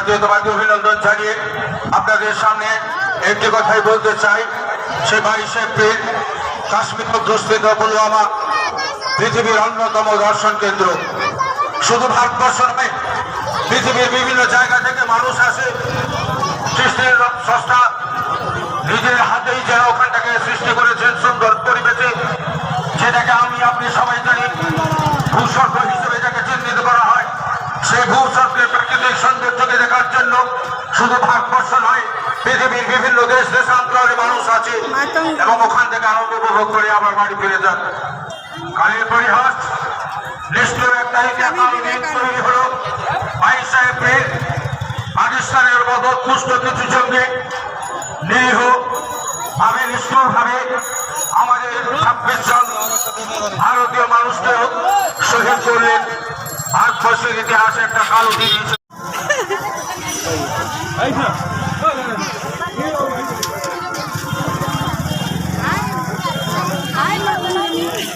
জাতীয়তাবাদী অভিনন্দন জানিয়ে আপনাদের সামনে একটি কথাই বলতে চাই। সে বাইশে এপ্রিল কাশ্মীর অধ্যুষিত পুলওয়ামা পৃথিবীর অন্যতম দর্শন কেন্দ্র। শুধু ভারতবর্ষ নয়, পৃথিবীর বিভিন্ন জায়গা থেকে মানুষ আসে। সৃষ্টির স্রষ্টা শুধু ভারতবর্ষ নয় পৃথিবীর বিভিন্ন দেশ দেশান্তরে মানুষ আছে। এবং ওখান থেকে আনন্দ উপভোগ করে আবার বাড়ি ফিরে যান। কালের পরিহাস নিষ্ঠুর একটা ইতিহাস তৈরি হলো। বাইশে এপ্রিল পাকিস্তানের মতো কুষ্ঠ কিছু সঙ্গে নিরীহ। ভাবে নিষ্ঠুর ভাবে আমাদের ছাব্বিশ জন ভারতীয় মানুষকে শহীদ করলেন। ভারতবর্ষের ইতিহাসে একটা কালো দিন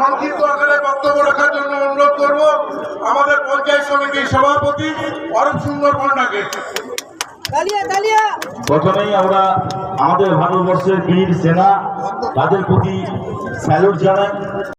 সংক্ষিপ্ত আকারে বক্তব্য রাখার জন্য অনুরোধ করব। আমাদের পঞ্চায়েত সমিতির সভাপতি অরূপ সুন্দর পণ্ডাকে প্রথমেই আমরা আমাদের ভারতবর্ষের বীর সেনা তাদের প্রতি স্যালুট জানাই।